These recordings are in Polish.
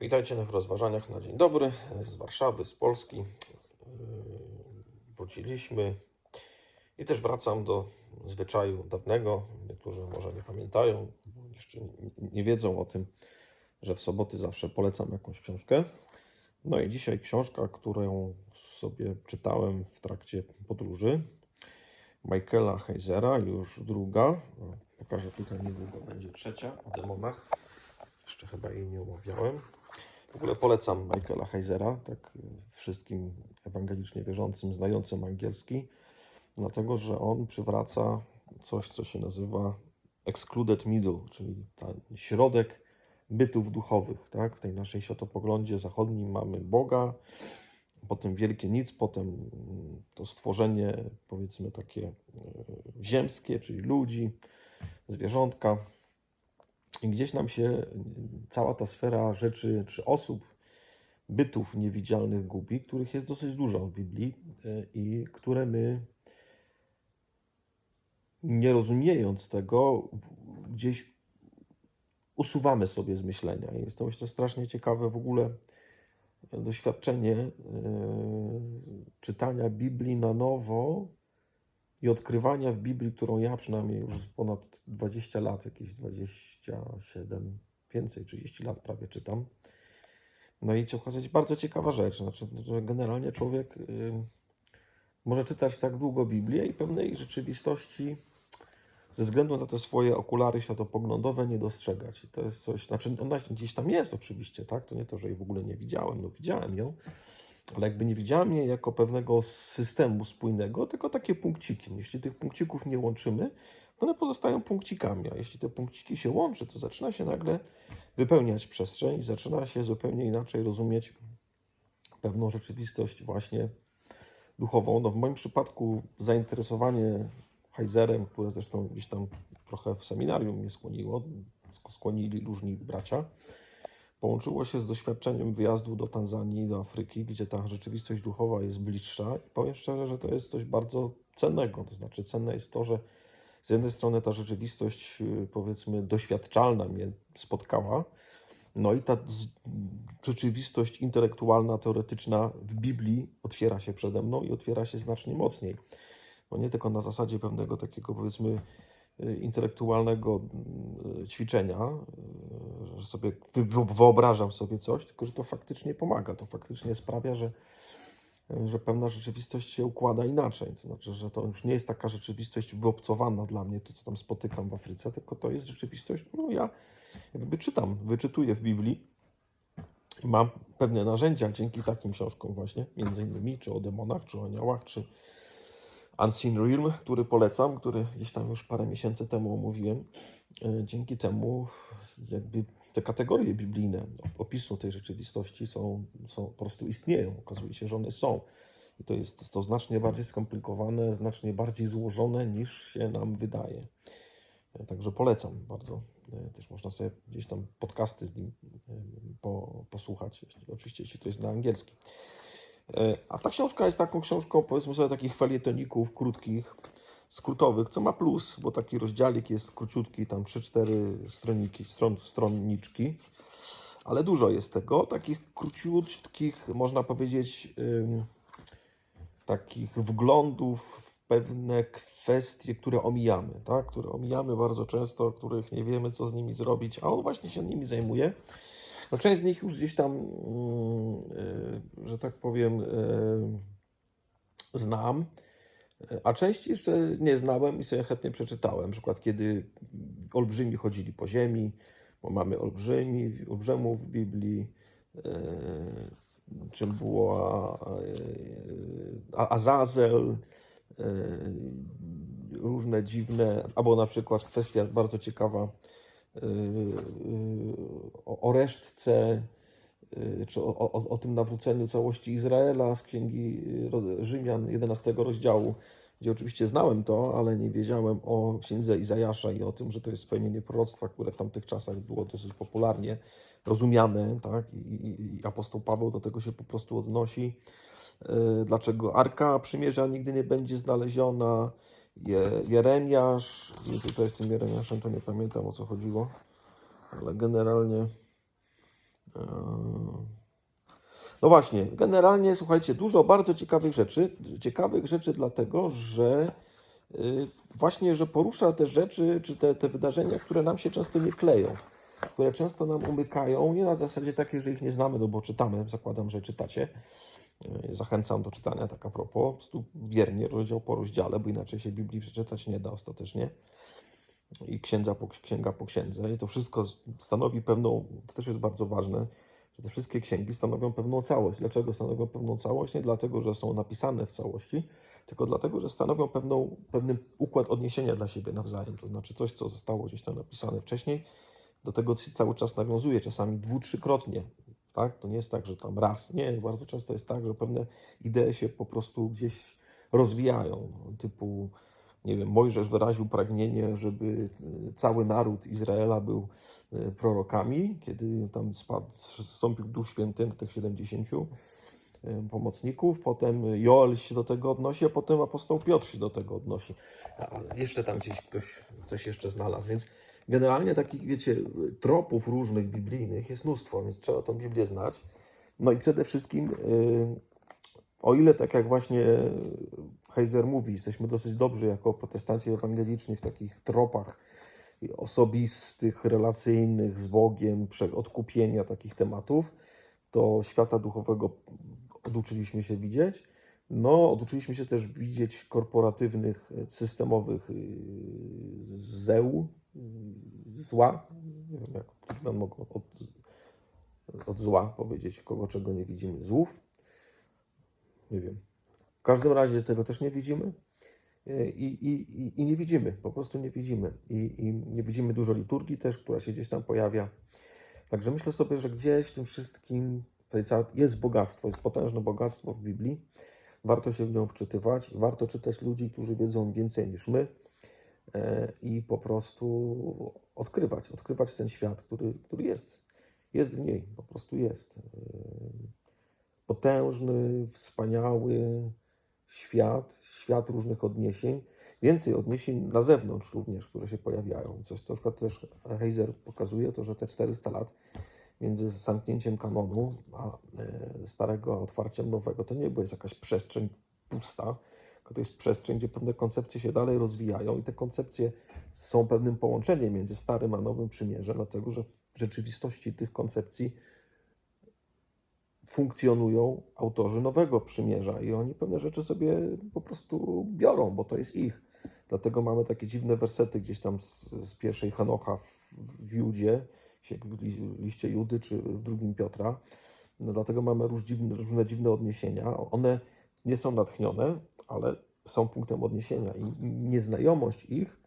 Witajcie w rozważaniach na dzień dobry z Warszawy, z Polski. Yy, Wróciliśmy i też wracam do zwyczaju dawnego. Niektórzy może nie pamiętają, jeszcze nie- wiedzą o tym, że w soboty zawsze polecam jakąś książkę. No i dzisiaj książka, którą sobie czytałem w trakcie podróży. Michaela Heisera, już druga. O, Pokażę tutaj niedługo, będzie trzecia o demonach. Jeszcze chyba jej nie omawiałem. W ogóle polecam Michaela Heisera, tak wszystkim ewangelicznie wierzącym, znającym angielski, dlatego że on przywraca coś, co się nazywa excluded middle, czyli ten środek bytów duchowych. Tak? W tej naszej światopoglądzie zachodnim mamy Boga, potem wielkie nic, potem to stworzenie, powiedzmy takie y, ziemskie, czyli ludzi, zwierzątka. Gdzieś nam się cała ta sfera rzeczy czy osób, bytów niewidzialnych gubi, których jest dosyć dużo w Biblii y, i które my, nie rozumiejąc tego, gdzieś usuwamy sobie z myślenia. Jest to myślę strasznie ciekawe w ogóle doświadczenie y, czytania Biblii na nowo i odkrywania w Biblii, którą ja przynajmniej już ponad 20 lat, jakieś 27, więcej, 30 lat prawie czytam. No i co okazać bardzo ciekawa rzecz, znaczy, że generalnie człowiek y, może czytać tak długo Biblię i pewnej rzeczywistości ze względu na te swoje okulary światopoglądowe nie dostrzegać. I to jest coś, znaczy ona gdzieś tam jest oczywiście, tak? To nie to, że jej w ogóle nie widziałem, no widziałem ją, ale jakby nie widziałem jej jako pewnego systemu spójnego, tylko takie punkciki. Jeśli tych punkcików nie łączymy, one pozostają punkcikami, a jeśli te punkciki się łączy, to zaczyna się nagle wypełniać przestrzeń i zaczyna się zupełnie inaczej rozumieć pewną rzeczywistość właśnie duchową. No w moim przypadku zainteresowanie Heiserem, które zresztą gdzieś tam trochę w seminarium mnie skłoniło, sk- skłonili różni bracia, połączyło się z doświadczeniem wyjazdu do Tanzanii, do Afryki, gdzie ta rzeczywistość duchowa jest bliższa i powiem szczerze, że to jest coś bardzo cennego. To znaczy cenne jest to, że z jednej strony ta rzeczywistość, yy, powiedzmy, doświadczalna mnie spotkała, no i ta rzeczywistość intelektualna, teoretyczna w Biblii otwiera się przede mną i otwiera się znacznie mocniej. Bo nie tylko na zasadzie pewnego takiego, powiedzmy, y, intelektualnego y, ćwiczenia, y, że sobie wy- wy- wyobrażam sobie coś, tylko że to faktycznie pomaga. To faktycznie sprawia, że, że pewna rzeczywistość się układa inaczej. To znaczy, że to już nie jest taka rzeczywistość wyobcowana dla mnie, to co tam spotykam w Afryce, tylko to jest rzeczywistość, którą ja jakby czytam, wyczytuję w Biblii. I mam pewne narzędzia dzięki takim książkom właśnie, między innymi, czy o demonach, czy o aniołach, czy Unseen Realm, który polecam, który gdzieś tam już parę miesięcy temu omówiłem. E, Dzięki temu jakby te kategorie biblijne opisu tej rzeczywistości są, są po prostu istnieją. Okazuje się, że one są. I to jest to znacznie bardziej skomplikowane, znacznie bardziej złożone niż się nam wydaje. E, Także polecam bardzo. E, Też można sobie gdzieś tam podcasty z nim po, posłuchać, oczywiście jeśli to jest na angielski. E, A ta książka jest taką książką, powiedzmy sobie, takich felietoników krótkich, skrótowych, co ma plus, bo taki rozdziałik jest króciutki, tam 3-4 stroniki, stron, stronniczki, ale dużo jest tego, takich króciutkich, można powiedzieć, ym, takich wglądów w pewne kwestie, które omijamy, tak? które omijamy bardzo często, których nie wiemy, co z nimi zrobić, a on właśnie się nimi zajmuje. No, część z nich już gdzieś tam, mm, y, że tak powiem, y, znam, a część jeszcze nie znałem i sobie chętnie przeczytałem. Na przykład, kiedy olbrzymi chodzili po ziemi, bo mamy olbrzymi, olbrzymów w Biblii, y, czym była Azazel, różne dziwne, albo na przykład kwestia bardzo ciekawa, o, o resztce, y, czy o, o, o tym nawróceniu całości Izraela z księgi y, Rzymian 11 rozdziału, gdzie oczywiście znałem to, ale nie wiedziałem o księdze Izajasza i o tym, że to jest spełnienie proroctwa, które w tamtych czasach było dosyć popularnie rozumiane, tak? I, i, i apostoł Paweł do tego się po prostu odnosi. Y, Dlaczego Arka Przymierza nigdy nie będzie znaleziona? Je, Jeremiasz, i tutaj z tym Jeremiaszem to nie pamiętam o co chodziło, ale generalnie Eee, No właśnie, generalnie słuchajcie, dużo bardzo ciekawych rzeczy. Ciekawych rzeczy dlatego, że y, właśnie, że porusza te rzeczy, czy te, te wydarzenia, które nam się często nie kleją, które często nam umykają, nie na zasadzie takiej, że ich nie znamy, no bo czytamy, zakładam, że czytacie. Y, Zachęcam do czytania tak a propos, po prostu wiernie, rozdział po rozdziale, bo inaczej się Biblii przeczytać nie da ostatecznie i księdza po, księga po księdze. I to wszystko stanowi pewną, to też jest bardzo ważne, że te wszystkie księgi stanowią pewną całość. Dlaczego stanowią pewną całość? Nie dlatego, że są napisane w całości, tylko dlatego, że stanowią pewną, pewien układ odniesienia dla siebie nawzajem. To znaczy coś, co zostało gdzieś tam napisane wcześniej, do tego cały czas nawiązuje, czasami dwu, trzykrotnie. Tak? To nie jest tak, że tam raz. Nie, bardzo często jest tak, że pewne idee się po prostu gdzieś rozwijają. Typu, nie wiem, Mojżesz wyraził pragnienie, żeby e, cały naród Izraela był e, prorokami, kiedy tam spadł, zstąpił Duch Święty tych 70 e, pomocników, potem Joel się do tego odnosi, a potem apostoł Piotr się do tego odnosi. A jeszcze tam gdzieś ktoś coś jeszcze znalazł, więc generalnie takich, wiecie, tropów różnych biblijnych jest mnóstwo, więc trzeba tą Biblię znać. No i przede wszystkim, y, o ile tak jak właśnie Heiser mówi, jesteśmy dosyć dobrzy jako protestanci ewangeliczni w takich tropach osobistych, relacyjnych z Bogiem, odkupienia takich tematów, to świata duchowego oduczyliśmy się widzieć. No, oduczyliśmy się też widzieć korporatywnych, systemowych y, zeł, zła. Nie wiem, jak nam mogą od, od zła powiedzieć, kogo czego nie widzimy. Złów? Nie wiem. W każdym razie tego też nie widzimy. I, i, i, nie widzimy, po prostu nie widzimy. I, I nie widzimy dużo liturgii też, która się gdzieś tam pojawia. Także myślę sobie, że gdzieś w tym wszystkim jest bogactwo, jest potężne bogactwo w Biblii. Warto się w nią wczytywać, warto czytać ludzi, którzy wiedzą więcej niż my i po prostu odkrywać, odkrywać ten świat, który, który jest, jest w niej, po prostu jest. E, Potężny, wspaniały świat, świat różnych odniesień, więcej odniesień na zewnątrz również, które się pojawiają. Coś, co na przykład też Heiser pokazuje, to że te 400 lat między zamknięciem kanonu a e, starego, a otwarciem nowego, to nie była jakaś przestrzeń pusta, tylko to jest przestrzeń, gdzie pewne koncepcje się dalej rozwijają i te koncepcje są pewnym połączeniem między starym a nowym przymierzem, dlatego że w rzeczywistości tych koncepcji funkcjonują autorzy nowego przymierza i oni pewne rzeczy sobie po prostu biorą, bo to jest ich. Dlatego mamy takie dziwne wersety gdzieś tam z, z pierwszej Henocha w, w Judzie, w li- liście Judy czy w drugim Piotra. No dlatego mamy róż dziwne, różne dziwne odniesienia. One nie są natchnione, ale są punktem odniesienia i nieznajomość ich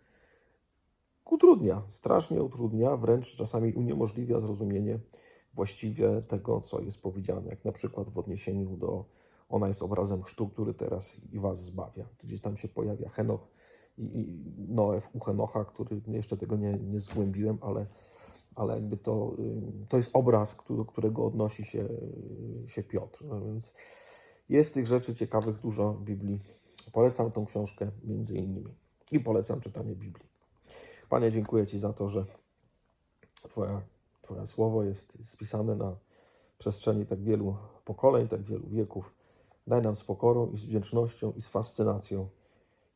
utrudnia, strasznie utrudnia, wręcz czasami uniemożliwia zrozumienie właściwie tego, co jest powiedziane, jak na przykład w odniesieniu do ona jest obrazem chrztu, który teraz i was zbawia. Gdzieś tam się pojawia Henoch i, i Noe u Henocha, który jeszcze tego nie, nie zgłębiłem, ale, ale jakby to, to jest obraz, który, którego odnosi się, y, się Piotr. No więc jest tych rzeczy ciekawych dużo w Biblii. Polecam tą książkę między innymi i polecam czytanie Biblii. Panie, dziękuję Ci za to, że Twoja, twoje słowo jest spisane na przestrzeni tak wielu pokoleń, tak wielu wieków. Daj nam z pokorą i z wdzięcznością i z fascynacją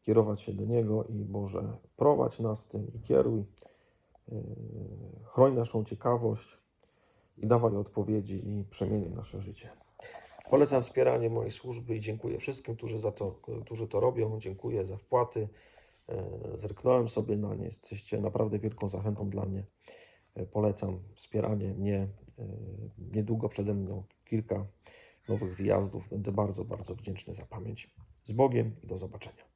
kierować się do Niego i Boże, prowadź nas tym i kieruj. Yy, Chroń naszą ciekawość i dawaj odpowiedzi i przemieniaj nasze życie. Polecam wspieranie mojej służby i dziękuję wszystkim, którzy, za to, którzy to robią. Dziękuję za wpłaty. E, Zerknąłem sobie na nie. Jesteście naprawdę wielką zachętą dla mnie. E, Polecam wspieranie mnie. E, Niedługo przede mną kilka nowych wyjazdów. Będę bardzo, bardzo wdzięczny za pamięć. Z Bogiem i do zobaczenia.